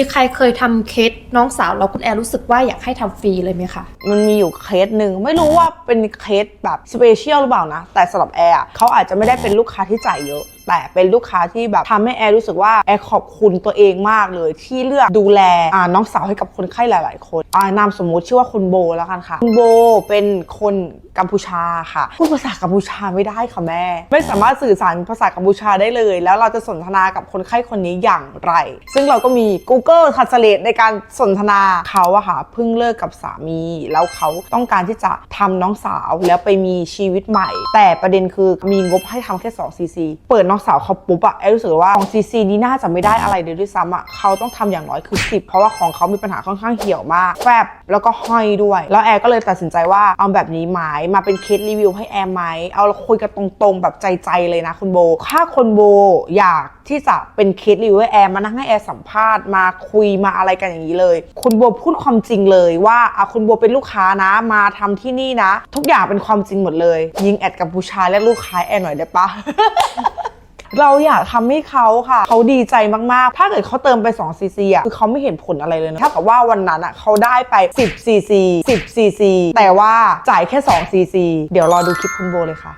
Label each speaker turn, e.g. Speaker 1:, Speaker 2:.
Speaker 1: มีใครเคยทำเคสน้องสาวเราคุณแอร์รู้สึกว่าอยากให้ทำฟรีเลยไหมคะ
Speaker 2: มันมีอยู่เคสหนึ่งไม่รู้ว่าเป็นเคสแบบสเปเชียลหรือเปล่านะ แต่สำหรับแอร์อะเขาอาจจะไม่ได้เป็นลูกค้าที่จ่ายเยอะ แต่เป็นลูกค้าที่แบบทำให้แอร์รู้สึกว่าแอร์ขอบคุณตัวเองมากเลย ที่เลือกดูแลอ่าน้องสาวให้กับคนไข้หลาย ๆ คนอ่านามสมมุติชื่อว่าคุณโบแล้วกันค่ะคุณโบเป็นคนกัมพูชาค่ะพูดภาษากัมพูชาไม่ได้ค่ะแม่ ไม่สามารถสื่อสารภาษากัมพูชาได้เลย แล้วเราจะสนทนากับคนไข้คนนี้อย่างไร ซึ่งเราก็มี Google Translate ในการสนทนาเขาอะค่ะเพิ่งเลิกกับสามี แล้วเขาต้องการที่จะทำน้องสาวแล้วไปมีชีวิตใหม่ แต่ประเด็นคือมีงบให้ทำแค่2 cc เปิดน้องสาวเขาปุ๊บอะแอร์รู้สึกว่า2 cc นี้น่าจะไม่ได้อะไรเลยด้วยซ้ำอะเขาต้องทำอย่างน้อยคือ 10 เพราะว่าของเขามีปัญหาค่อนข้างเหี่ยวมากแฟบแล้วก็ห้อยด้วย แล้วแอร์ก็เลยตัดสินใจว่าเอาแบบนี้ไหมมาเป็นเคสรีวิวให้แอร์ไหมเอาคุยกันตรงๆ แบบใจๆเลยนะคุณโบถ้าคนโบอยากที่จะเป็นเคสรีวิวให้แอร์มานั่งให้แอร์สัมภาษณ์มาคุยมาอะไรกันอย่างนี้เลย คุณโบพูดความจริงเลยว่าอะคุณโบเป็นลูกค้านะมาทำที่นี่นะ ทุกอย่างเป็นความจริงหมดเลย ยิงแอดกับผู้ชายและลูกค้าแอร์หน่อยได้ปะ เราอยากทำให้เขาค่ะ เขาดีใจมาก ๆ ถ้าเกิดเขาเติมไป2ซีซีอะคือเขาไม่เห็นผลอะไรเลยนะถ้ากับว่าวันนั้นอะเขาได้ไป 10ซีซี10ซีซีแต่ว่าจ่ายแค่2ซีซีเดี๋ยวรอดูคลิปคุณโบเลยค่ะ